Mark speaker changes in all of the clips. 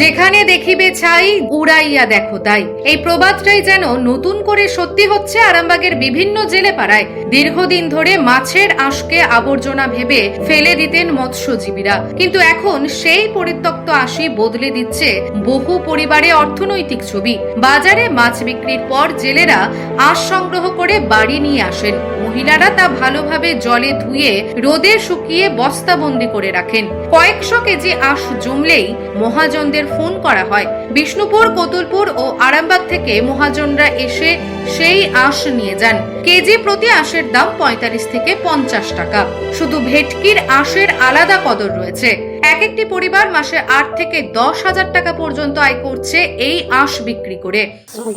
Speaker 1: যেখানে দেখিবে ছাই, উড়াইয়া দেখো তাই। এই প্রবাদটাই যেন নতুন করে সত্যি হচ্ছে আরামবাগের বিভিন্ন জেলে পাড়ায় দীর্ঘদিন ধরে মাছের আঁশকে আবর্জনা ভেবে ফেলে দিতেন মৎস্যজীবীরা। কিন্তু এখন সেই পরিত্যক্ত আশি বদলে দিচ্ছে বহু পরিবারে অর্থনৈতিক ছবি। বাজারে মাছ বিক্রির পর জেলেরা আঁশ সংগ্রহ করে বাড়ি নিয়ে আসেন। মহিলারা তা ভালোভাবে জলে ধুয়ে রোদে শুকিয়ে বস্তাবন্দি করে রাখেন। কয়েকশো কেজি আঁশ জমলেই মহাজনদের ফোন করা হয়। বিষ্ণুপুর, কতুলপুর ও আরামবাগ থেকে মহাজনরা এসে সেই আঁশ নিয়ে যান। কেজি প্রতি আঁশের দাম পঁয়তাল্লিশ থেকে পঞ্চাশ টাকা। শুধু ভেটকির আঁশের আলাদা কদর রয়েছে। এক একটি পরিবার মাসে আট থেকে দশ হাজার টাকা পর্যন্ত আয় করছে এই আঁশ বিক্রি করে।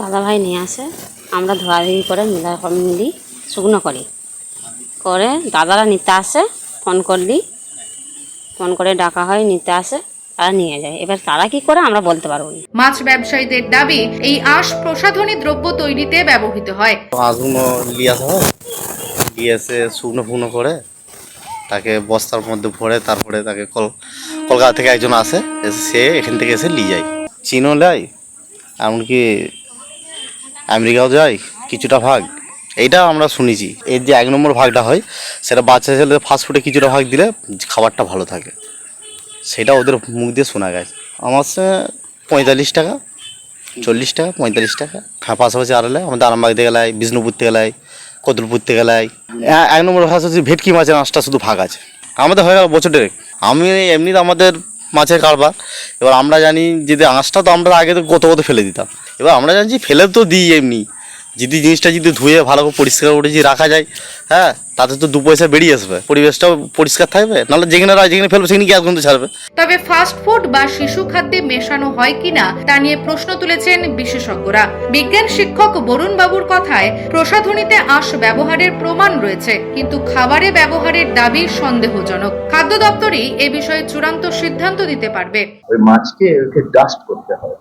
Speaker 2: দাদা ভাই নিয়ে আসে। আমরা ধোয়াধুয়ি করে মিলা মিলি শুকনো করি। করে দাদারা নিতে আসে ফোন করলি। ফোন করে ডাকা হয় নিতে আসে তারা নিয়ে যায়। এবার তারা কি করে আমরা বলতে পারব না।
Speaker 1: মাছ ব্যবসায়ীদের দাবি এই আঁশ প্রসাধনী দ্রব্য তৈরিতে ব্যবহৃত হয়।
Speaker 3: মাছগুলো নিয়ে আসা হয় নিয়ে এসে শুকনো ফুকনো করে তাকে বস্তার মধ্যে ভরে তারপরে তাকে কল কলকাতা থেকে একজন আসে এসে সে এখান থেকে এসে নিয়ে যায়। চীনও নেয় এমনকি আমেরিকাও যায় কিছুটা ভাগ। এইটা আমরা শুনেছি। এর যে এক নম্বর ভাগটা হয়, সেটা বাচ্চা ছেলে ফাস্টফুডে কিছুটা ভাগ দিলে খাবারটা ভালো থাকে। সেটা ওদের মুখ দিয়ে শোনা গেছে। আমার পঁয়তাল্লিশ টাকা, চল্লিশ টাকা, পঁয়তাল্লিশ টাকা। হ্যাঁ পাশাপাশি আড়ালে আমাদের আরামবাগ থেকে গেলাই বিষ্ণুপুর থেকে গেলাই কতুলপুর থেকে গেলাই এ- এক নম্বর ভাষা হচ্ছে ভেটকি মাছের আঁশটা শুধু ভাগ আছে। আমাদের হয়ে গেল বছর ডেরেক আমি এমনিতে আমাদের মাছের কারবার। এবার আমরা জানি যদি আঁশটা তো আমরা আগে তো গত গত ফেলে দিতাম। এবার আমরা জানছি ফেলে তো দিই এমনি। যদি জিনিসটা যদি ধুয়ে ভালো করে পরিষ্কার করে যদি রাখা যায় হ্যাঁ তাতে তো দু পয়সা বেরিয়ে আসবে। পরিবেশটাও পরিষ্কার থাকবে নাহলে যেখানে যেখানে ফেলবে সেখানে গ্যাস গন্ধ ছাড়বে।
Speaker 1: তবে ফাস্ট ফুড বা শিশু খাদ্যে মেশানো হয় কিনা তা নিয়ে প্রশ্ন তুলেছেন বিশেষজ্ঞরা। বিজ্ঞান শিক্ষক বরুণ বাবুর কথায় প্রসাধনীতে আঁশ ব্যবহারের প্রমাণ রয়েছে কিন্তু খাবারে ব্যবহারের দাবি সন্দেহজনক। খাদ্য দপ্তরই এ বিষয়ে চূড়ান্ত সিদ্ধান্ত দিতে পারবে।
Speaker 4: ওই মাছকে ডাস্ট করতে হয়।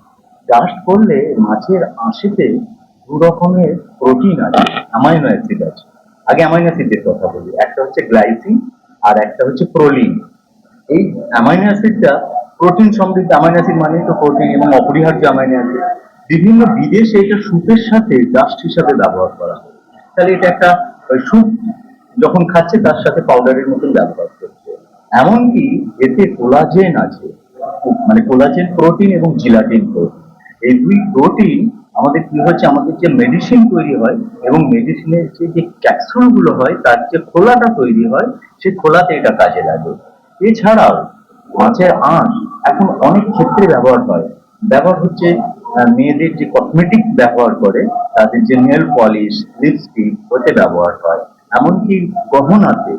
Speaker 4: ডাস্ট করলে মাছের আঁশিতে দু রকমের প্রোটিন আছে অ্যামাইনো অ্যাসিড আছে। আগে অ্যামাইনো অ্যাসিডের কথা বলি, একটা হচ্ছে গ্লাইসিন আর একটা হচ্ছে প্রোলিন এই অ্যামাইনো অ্যাসিডটা প্রোটিন সমৃদ্ধ অ্যামাইনো অ্যাসিড মানে তো প্রোটিন এবং অপরিহার্য অ্যামাইনো অ্যাসিড বিভিন্ন বিদেশে এটা স্যুপের সাথে ডাস্ট হিসাবে ব্যবহার করা হয়। তাহলে এটা একটা স্যুপ যখন খাচ্ছে তার সাথে পাউডারের মতন ব্যবহার করছে। এমনকি এতে কোলাজেন আছে মানে কোলাজেন প্রোটিন এবং জিলাটিন প্রোটিন এই দুই প্রোটিন আমাদের কি হচ্ছে আমাদের যে মেডিসিন তৈরি হয় এবং মেডিসিনের যে যে ক্যাপসুলগুলো হয়, তার যে খোলাটা তৈরি হয়, সেই খোলাতে এটা কাজে লাগে। এছাড়াও মাছের আঁশ এখন অনেক ক্ষেত্রে ব্যবহার হয়। ব্যবহার হচ্ছে মেয়েদের যে কসমেটিক ব্যবহার করে, তাদের যে নেল পলিশ লিপস্টিক ওতে ব্যবহার হয়। এমনকি গহনাতে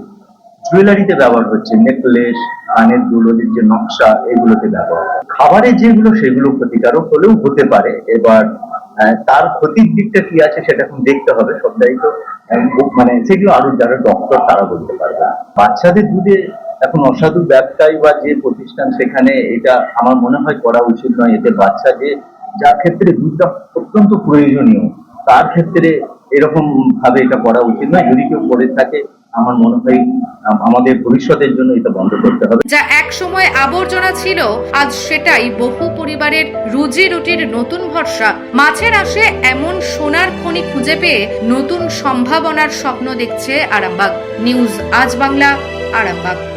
Speaker 4: জুয়েলারিতে ব্যবহার হচ্ছে, নেকলেস, কানের দুলোদের যে নকশা, এগুলোতে ব্যবহার। খাবারে যেগুলো, সেগুলো ক্ষতিকারক হলেও হতে পারে। এবার তার ক্ষতির দিকটা কি আছে সেটা এখন দেখতে হবে সবটাই তো। মানে সেগুলো আরও যারা ডক্টর তারা বলতে পারবে বাচ্চাদের দুধে এখন অসাধু ব্যবসায়ী বা যে প্রতিষ্ঠান সেখানে এটা আমার মনে হয় করা উচিত নয়। এতে বাচ্চা যে, যার ক্ষেত্রে দুধটা অত্যন্ত প্রয়োজনীয়, তার ক্ষেত্রে এরকম ভাবে এটা করা উচিত নয়। যদি কেউ করে থাকে, আমার মনে হয় আমাদের ভবিষ্যতের জন্য এটা বন্ধ করতে হবে।
Speaker 1: যা এক সময় আবর্জনা ছিল, আজ সেটাই বহু পরিবারের রুজি রুটির নতুন ভরসা। মাছের আসে এমন সোনার খনি খুঁজে পেয়ে নতুন সম্ভাবনার স্বপ্ন দেখছে আরামবাগ। নিউজ আজ বাংলা, আরামবাগ।